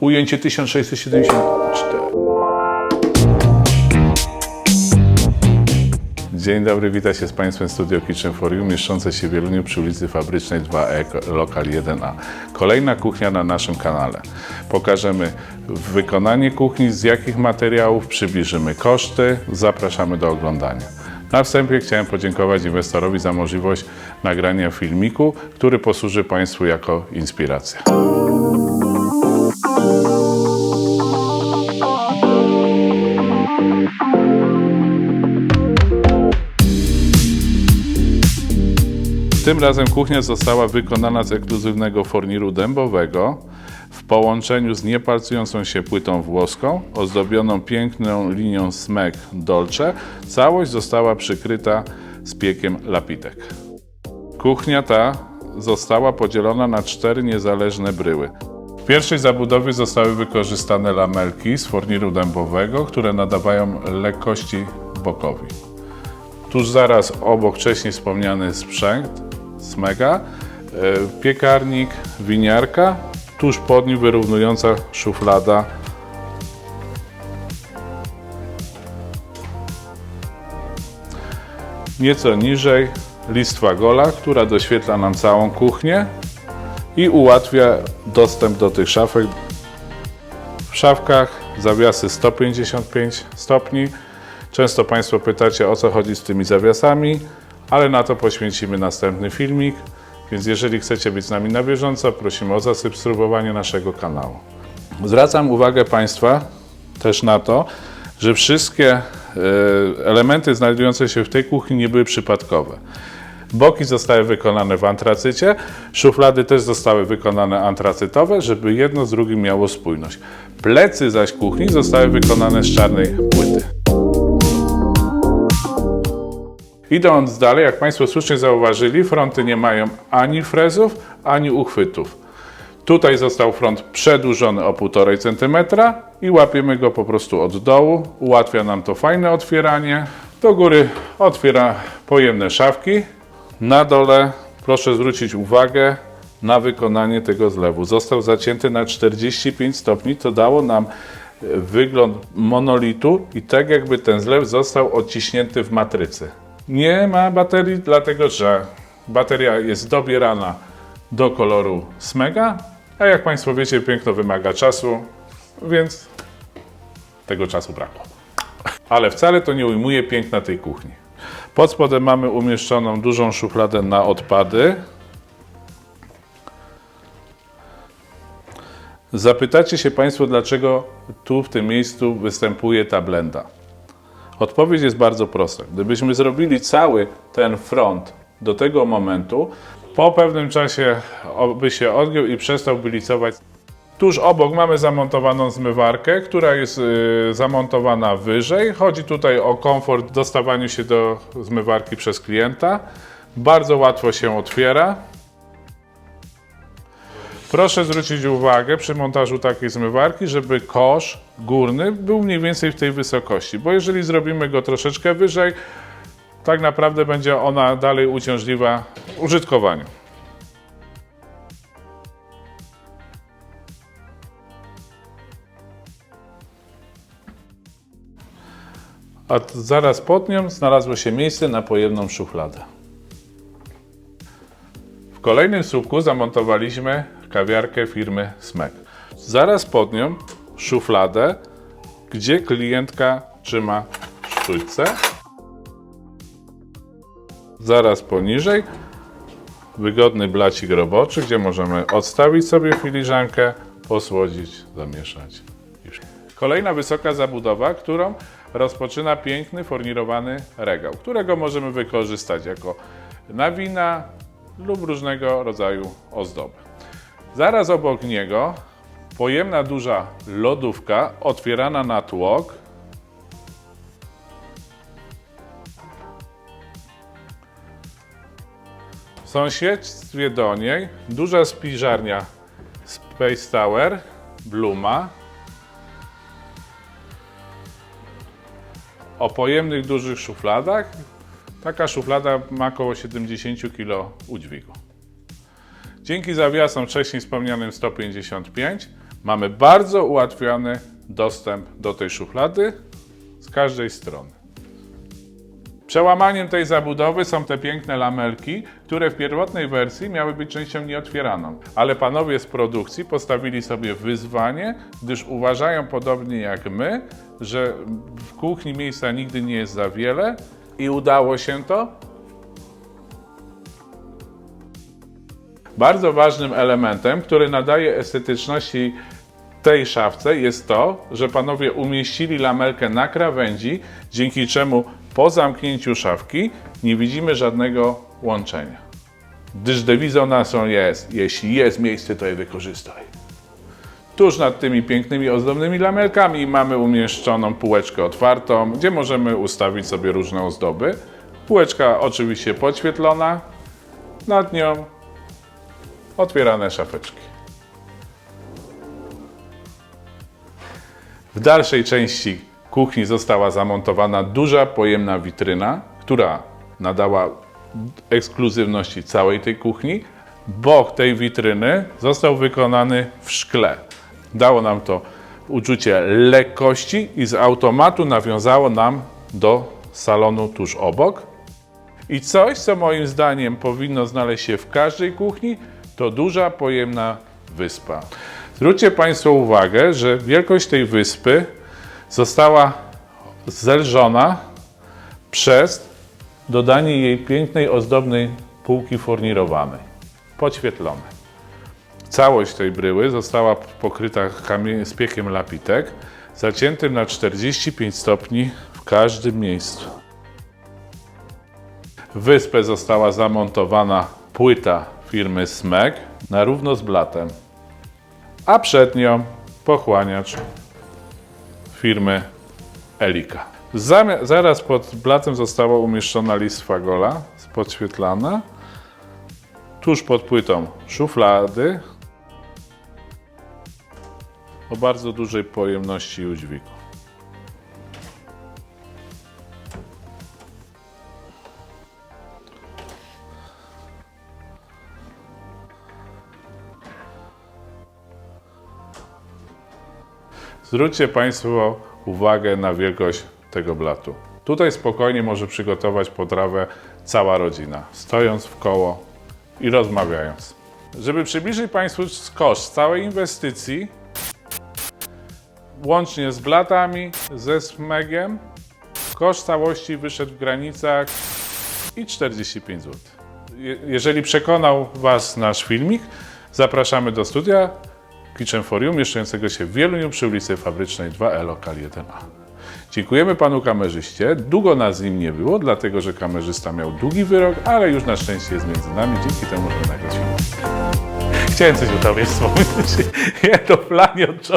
Ujęcie 1674. Dzień dobry, witam się z Państwem Studio Kitchen for You, mieszczące się w Wieluniu przy ulicy Fabrycznej 2E, lokal 1A. Kolejna kuchnia na naszym kanale. Pokażemy wykonanie kuchni, z jakich materiałów, przybliżymy koszty, zapraszamy do oglądania. Na wstępie chciałem podziękować inwestorowi za możliwość nagrania filmiku, który posłuży Państwu jako inspiracja. Tym razem kuchnia została wykonana z ekskluzywnego forniru dębowego w połączeniu z niepalcującą się płytą włoską, ozdobioną piękną linią smek dolce. Całość została przykryta spiekiem lapitek. Kuchnia ta została podzielona na cztery niezależne bryły. W pierwszej zabudowie zostały wykorzystane lamelki z forniru dębowego, które nadawają lekkości bokowi. Tuż zaraz obok wcześniej wspomniany sprzęt, smega, e, piekarnik, winiarka, tuż pod nim wyrównująca szuflada. Nieco niżej listwa gola, która doświetla nam całą kuchnię i ułatwia dostęp do tych szafek. W szafkach zawiasy 155 stopni. Często Państwo pytacie o co chodzi z tymi zawiasami, ale na to poświęcimy następny filmik. Więc jeżeli chcecie być z nami na bieżąco, prosimy o zasubskrybowanie naszego kanału. Zwracam uwagę Państwa też na to, że wszystkie e, elementy znajdujące się w tej kuchni nie były przypadkowe. Boki zostały wykonane w antracycie, szuflady też zostały wykonane antracytowe, żeby jedno z drugim miało spójność. Plecy zaś kuchni zostały wykonane z czarnej płyty. Idąc dalej, jak Państwo słusznie zauważyli, fronty nie mają ani frezów, ani uchwytów. Tutaj został front przedłużony o 1,5 cm i łapiemy go po prostu od dołu. Ułatwia nam to fajne otwieranie. Do góry otwiera pojemne szafki. Na dole proszę zwrócić uwagę na wykonanie tego zlewu. Został zacięty na 45 stopni, to dało nam e, wygląd monolitu i tak jakby ten zlew został odciśnięty w matrycy. Nie ma baterii, dlatego że bateria jest dobierana do koloru smega, a jak Państwo wiecie, piękno wymaga czasu, więc tego czasu brakło. Ale wcale to nie ujmuje piękna tej kuchni. Pod spodem mamy umieszczoną dużą szufladę na odpady. Zapytacie się Państwo, dlaczego tu w tym miejscu występuje ta blenda. Odpowiedź jest bardzo prosta. Gdybyśmy zrobili cały ten front do tego momentu, po pewnym czasie by się odgiął i przestał bylicować. Tuż obok mamy zamontowaną zmywarkę, która jest y, zamontowana wyżej. Chodzi tutaj o komfort w dostawaniu się do zmywarki przez klienta. Bardzo łatwo się otwiera. Proszę zwrócić uwagę przy montażu takiej zmywarki, żeby kosz górny był mniej więcej w tej wysokości, bo jeżeli zrobimy go troszeczkę wyżej, tak naprawdę będzie ona dalej uciążliwa w użytkowaniu. A zaraz pod nią znalazło się miejsce na pojemną szufladę. W kolejnym słupku zamontowaliśmy kawiarkę firmy Smek. Zaraz pod nią szufladę, gdzie klientka trzyma sztućce. Zaraz poniżej wygodny blacik roboczy, gdzie możemy odstawić sobie filiżankę, posłodzić, zamieszać. Kolejna wysoka zabudowa, którą rozpoczyna piękny fornirowany regał, którego możemy wykorzystać jako nawina lub różnego rodzaju ozdoby. Zaraz obok niego pojemna duża lodówka otwierana na tłok. W sąsiedztwie do niej duża spiżarnia Space Tower Bluma o pojemnych dużych szufladach. Taka szuflada ma około 70 kg udźwigu. Dzięki zawiasom wcześniej wspomnianym 155 Mamy bardzo ułatwiony dostęp do tej szuflady z każdej strony. Przełamaniem tej zabudowy są te piękne lamelki, które w pierwotnej wersji miały być częścią nieotwieraną, ale panowie z produkcji postawili sobie wyzwanie, gdyż uważają podobnie jak my, że w kuchni miejsca nigdy nie jest za wiele i udało się to. Bardzo ważnym elementem, który nadaje estetyczności tej szafce jest to, że panowie umieścili lamelkę na krawędzi, dzięki czemu po zamknięciu szafki nie widzimy żadnego łączenia. Gdyż dewizą naszą jest, jeśli jest miejsce, to je wykorzystaj. Tuż nad tymi pięknymi, ozdobnymi lamelkami mamy umieszczoną półeczkę otwartą, gdzie możemy ustawić sobie różne ozdoby. Półeczka oczywiście podświetlona, nad nią otwierane szafeczki. W dalszej części kuchni została zamontowana duża pojemna witryna, która nadała ekskluzywności całej tej kuchni. Bok tej witryny został wykonany w szkle. Dało nam to uczucie lekkości i z automatu nawiązało nam do salonu tuż obok. I coś, co moim zdaniem powinno znaleźć się w każdej kuchni, to duża pojemna wyspa. Zwróćcie Państwo uwagę, że wielkość tej wyspy została zelżona przez dodanie jej pięknej, ozdobnej półki furnirowanej, podświetlonej. Całość tej bryły została pokryta kamie- z piekiem lapitek, zaciętym na 45 stopni w każdym miejscu. W wyspę została zamontowana płyta firmy SMEG na równo z blatem, a przed nią pochłaniacz firmy Elika. Zamia- zaraz pod blatem została umieszczona listwa gola podświetlana. Tuż pod płytą szuflady o bardzo dużej pojemności udźwigu. Zwróćcie Państwo uwagę na wielkość tego blatu. Tutaj spokojnie może przygotować potrawę cała rodzina, stojąc w koło i rozmawiając. Żeby przybliżyć Państwu koszt całej inwestycji, łącznie z blatami, ze smegiem, koszt całości wyszedł w granicach i 45 zł. Je- Jeżeli przekonał Was nasz filmik, zapraszamy do studia Kitchen for You, mieszczącego się w Wieluniu przy ulicy Fabrycznej 2E, lokal 1A. Dziękujemy panu kamerzyście. Długo nas z nim nie było, dlatego że kamerzysta miał długi wyrok, ale już na szczęście jest między nami. Dzięki temu możemy nagrać film. Chciałem coś o tobie wspomnieć. Ja to planie od.